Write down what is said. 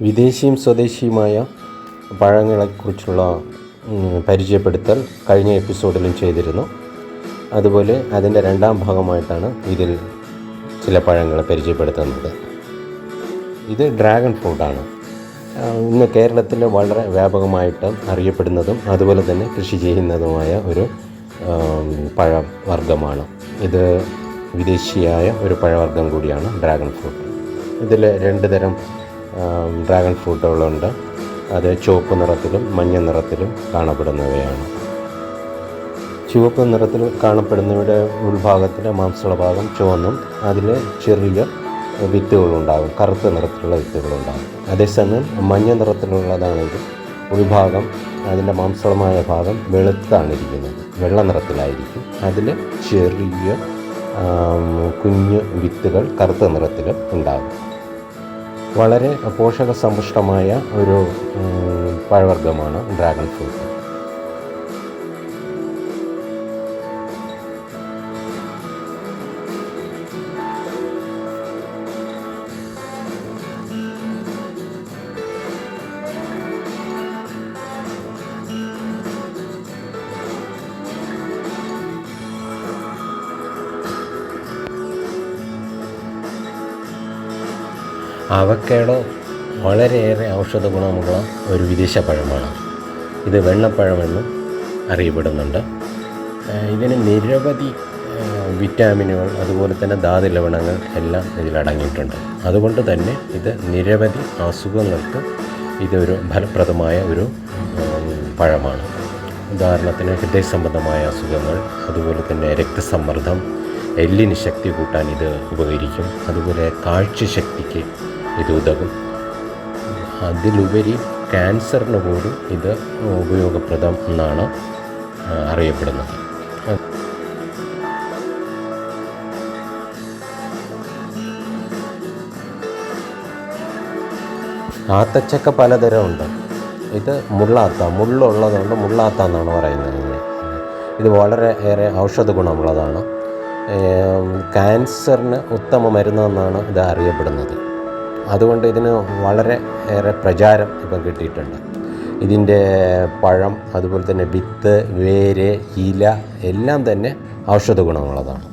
വിദേശിയും സ്വദേശിയുമായ പഴങ്ങളെക്കുറിച്ചുള്ള പരിചയപ്പെടുത്തൽ കഴിഞ്ഞ എപ്പിസോഡിലും ചെയ്തിരുന്നു. അതുപോലെ അതിന്റെ രണ്ടാം ഭാഗമായിട്ടാണ് ഇതിൽ ചില പഴങ്ങളെ പരിചയപ്പെടുത്തുന്നത്. ഇത് ഡ്രാഗൺ ഫ്രൂട്ടാണ്. ഇന്ന് കേരളത്തിൽ വളരെ വ്യാപകമായിട്ട് അറിയപ്പെടുന്നതും അതുപോലെ തന്നെ കൃഷി ചെയ്യുന്നതുമായ ഒരു പഴവർഗമാണ്. ഇത് വിദേശിയായ ഒരു പഴവർഗം കൂടിയാണ് ഡ്രാഗൺ ഫ്രൂട്ട്. ഇതിൽ രണ്ട് തരം ഡ്രാഗൺ ഫ്രൂട്ടുകളുണ്ട് അത് ചുവപ്പ് നിറത്തിലും മഞ്ഞ നിറത്തിലും കാണപ്പെടുന്നവയാണ്. ചുവപ്പ് നിറത്തിൽ കാണപ്പെടുന്നവയുടെ ഉൾഭാഗത്തിലെ മാംസള ഭാഗം ചുവന്നും അതിൽ ചെറിയ വിത്തുകളുണ്ടാകും. കറുത്ത നിറത്തിലുള്ള വിത്തുകളുണ്ടാകും. അതേസമയം മഞ്ഞ നിറത്തിലുള്ളതാണെങ്കിൽ ഉൾഭാഗം അതിന്റെ മാംസളമായ ഭാഗം വെളുത്താണ് ഇരിക്കുന്നത് വെള്ള നിറത്തിലായിരിക്കും. അതിൽ ചെറിയ കുഞ്ഞ് വിത്തുകൾ കറുത്ത നിറത്തിൽ ഉണ്ടാകും. വളരെ പോഷക സമ്പുഷ്ടമായ ഒരു പഴവർഗമാണ് ഡ്രാഗൺ ഫ്രൂട്ട്. അവക്കേടോ വളരെയേറെ ഔഷധ ഗുണമുള്ള ഒരു വിദേശ പഴമാണ്. ഇത് വെണ്ണപ്പഴമെന്നും അറിയപ്പെടുന്നുണ്ട്. ഇതിന് നിരവധി വിറ്റാമിനുകൾ അതുപോലെ തന്നെ ധാതു ലവണങ്ങൾ എല്ലാം ഇതിലടങ്ങിയിട്ടുണ്ട് അതുകൊണ്ട് തന്നെ ഇത് നിരവധി അസുഖങ്ങൾക്ക് ഇതൊരു ഫലപ്രദമായ ഒരു പഴമാണ്. ഉദാഹരണത്തിന് ഹൃദയ സംബന്ധമായ അസുഖങ്ങൾ അതുപോലെ തന്നെ രക്തസമ്മർദ്ദം എല്ലിന് ശക്തി കൂട്ടാൻ ഇത് ഉപകരിക്കും. അതുപോലെ കാഴ്ചശക്തിക്ക് ഇത് ഉതകും അതിലുപരി ക്യാൻസറിന് പോലും ഇത് ഉപയോഗപ്രദം എന്നാണ് അറിയപ്പെടുന്നത്. ആത്തച്ചക്ക പലതരമുണ്ട് ഇത് മുള്ളാത്ത മുള്ളുള്ളതുകൊണ്ട് മുള്ളാത്ത എന്നാണ് പറയുന്നത് ഇത് വളരെ ഏറെ ഔഷധ ഗുണമുള്ളതാണ്. ക്യാൻസറിന് ഉത്തമ മരുന്നെന്നാണ് ഇത് അറിയപ്പെടുന്നത്. അതുകൊണ്ട് ഇതിന് വളരെ ഏറെ പ്രചാരം ഇപ്പം കിട്ടിയിട്ടുണ്ട്. ഇതിന്റെ പഴം അതുപോലെ തന്നെ വിത്ത് വേര് ഇല എല്ലാം തന്നെ ഔഷധ ഗുണമുള്ളതാണ്.